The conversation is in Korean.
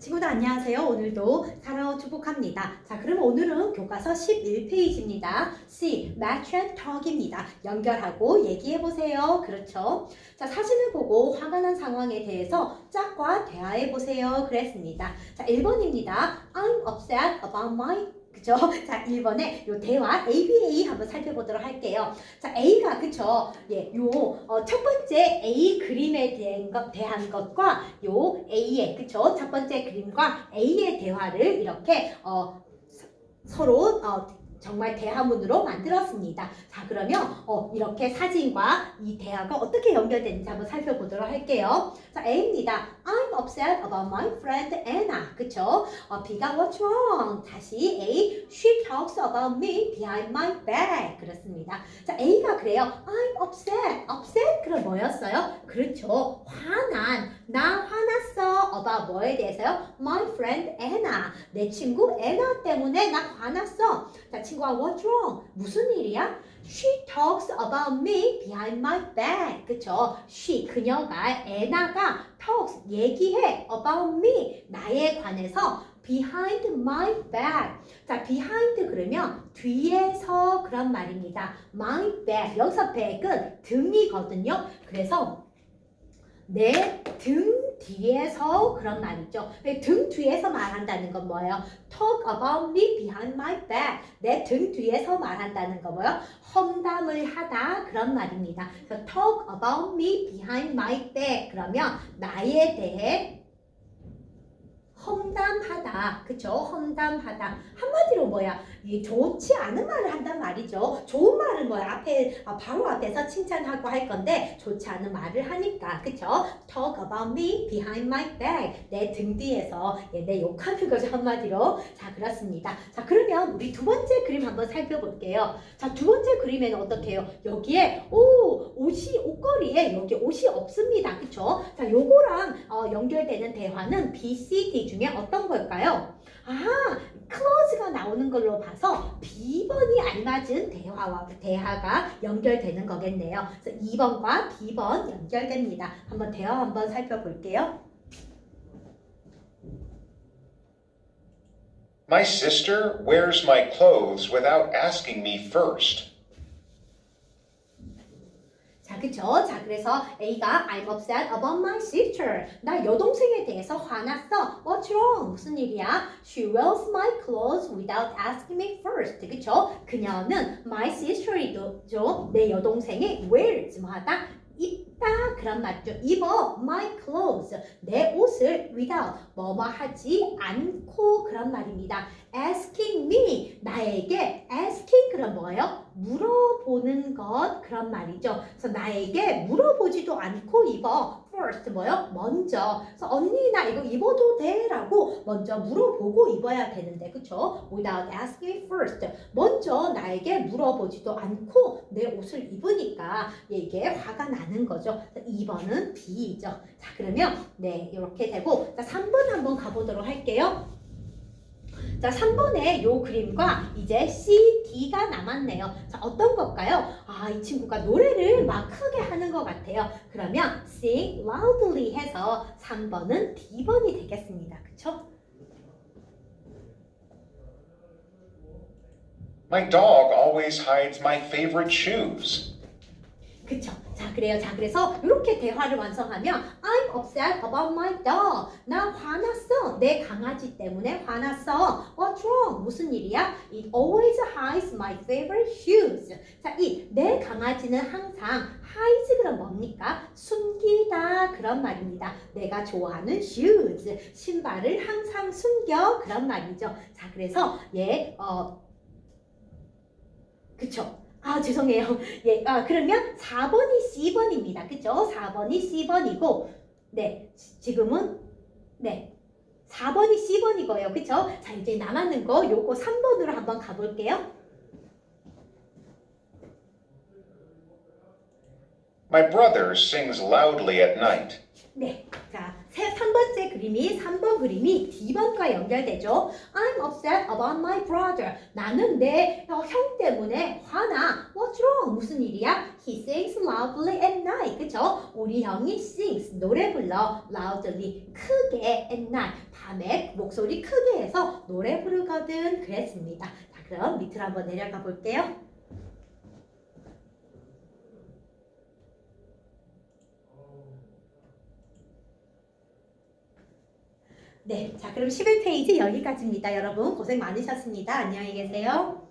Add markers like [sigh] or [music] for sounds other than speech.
친구들 안녕하세요. 오늘도 사랑하고 축복합니다. 자, 그럼 오늘은 교과서 11페이지입니다. C, match and talk입니다. 연결하고 얘기해 보세요. 그렇죠? 자, 사진을 보고 화가 난 상황에 대해서 짝과 대화해 보세요. 그랬습니다. 자, 1번입니다. I'm upset about my 그죠? [laughs] 자, 1번에 요 대화 ABA 한번 살펴보도록 할게요. 자, A가 그쵸? 예, 요, 어, 첫 번째 A 그림에 대한, 것, 대한 것과 요 A의, 그쵸? 첫 번째 그림과 A의 대화를 이렇게, 어, 서- 서로, 어, 정말 대화문으로 만들었습니다. 자, 그러면, 어, 이렇게 사진과 이 대화가 어떻게 연결되는지 한번 살펴보도록 할게요. 자, A입니다. I'm upset about my friend Anna. 그쵸? 어, B가 what's wrong? 다시 A, she talks about me behind my back. 그렇습니다. 자, A가 그래요. I'm upset. upset? 그럼 뭐였어요? 그렇죠. 화난. 나 화났어. about 뭐에 대해서요? My friend Anna. 내 친구 애나 때문에 나 화났어. 자, 친구가 what's wrong? 무슨 일이야? She talks about me behind my back. 그쵸? She, 그녀가, 애나가 talks, 얘기해 about me. 나에 관해서 behind my back. 자, behind 그러면 뒤에서 그런 말입니다. my back. 여기서 back은 등이거든요. 그래서 내 등 뒤에서 그런 말이죠. 등 뒤에서 말한다는 건 뭐예요? Talk about me behind my back. 내 등 뒤에서 말한다는 거 뭐예요? 험담을 하다 그런 말입니다. 그래서 talk about me behind my back. 그러면 나에 대해 험담하다, 그쵸? 험담하다. 한마디로 뭐야? 이 좋지 않은 말을 한단 말이죠. 좋은 말은 뭐야? 앞에 아, 바로 앞에서 칭찬하고 할 건데 좋지 않은 말을 하니까, 그쵸? Talk about me behind my back. 내 등 뒤에서 예, 내 욕하는 거죠 한마디로. 자 그렇습니다. 자 그러면 우리 두 번째 그림 한번 살펴볼게요. 자 두 번째 그림에는 어떻게 해요? 여기에 오 옷이 옷걸이에 여기 옷이 없습니다. 그쵸? 자 요거랑 어, 연결되는 대화는 B, C, D 중에 어떤 걸까요? 아, 클로즈가 나오는 걸로 봐서 B번이 알맞은 대화와 대화가 연결되는 거겠네요. 그래서 2번과 B번 연결됩니다. 한번 대화 한번 살펴볼게요. My sister wears my clothes without asking me first. 자, 그쵸? 자, 그래서 A가 I'm upset about my sister. 나 여동생에 대해서 화났어. What's wrong? 무슨 일이야? She wears my clothes without asking me first. 그쵸? 그녀는 my sister이죠. 내 여동생이 wears 뭐 하다? 입다 그런 말이죠. 입어 my clothes 내 옷을 without 뭐뭐 하지 않고 그런 말입니다. asking me 나에게 asking 그럼 뭐예요? 물어보는 것 그런 말이죠. 그래서 나에게 물어보지도 않고 입어 first 뭐요? 먼저. 그래서 언니 나 이거 입어도 돼라고 먼저 물어보고 입어야 되는데 그쵸? Without asking first. 먼저 나에게 물어보지도 않고 내 옷을 입으니까 이게 화가 나는 거죠. 2번은 B이죠. 자 그러면 네 이렇게 되고 자 3번 한번 가보도록 할게요. 자, 3번의 요 그림과 이제 C, D가 남았네요. 자, 어떤 걸까요? 아, 이 친구가 노래를 막 크게 하는 것 같아요. 그러면 sing loudly 해서 3번은 D번이 되겠습니다. 그쵸? My dog always hides my favorite shoes. 그쵸? 자, 그래요. 자, 그래서 이렇게 대화를 완성하면 I'm upset about my dog. 나 화났어. 내 강아지 때문에 화났어. What's wrong? 무슨 일이야? It always hides my favorite shoes. 자, 이 내 강아지는 항상 hides 그럼 뭡니까? 숨기다 그런 말입니다. 내가 좋아하는 shoes. 신발을 항상 숨겨 그런 말이죠. 자, 그래서 얘 어, 그쵸? 아, 죄송해요. [laughs] 예, 아, 그러면 4번이 C번입니다. 그죠? 4번이 C번이고, 네, 지- 지금은, 네, 4번이 C번이고요. 그죠? 자, 이제 남았는 거, 요거 3번으로 한번 가볼게요. My brother sings loudly at night. 네, 자, 세, 3번째 그림이 3 번 1번 그림이 D번과 연결되죠. I'm upset about my brother. 나는 내 어, 형 때문에 화나. What's wrong? 무슨 일이야? He sings loudly at night. 그쵸? 우리 형이 sings, 노래 불러. loudly, 크게 at night. 밤에 목소리 크게 해서 노래 부르거든. 그랬습니다. 자, 그럼 밑으로 한번 내려가 볼게요. 네, 자 그럼 11페이지 여기까지입니다. 여러분 고생 많으셨습니다. 안녕히 계세요.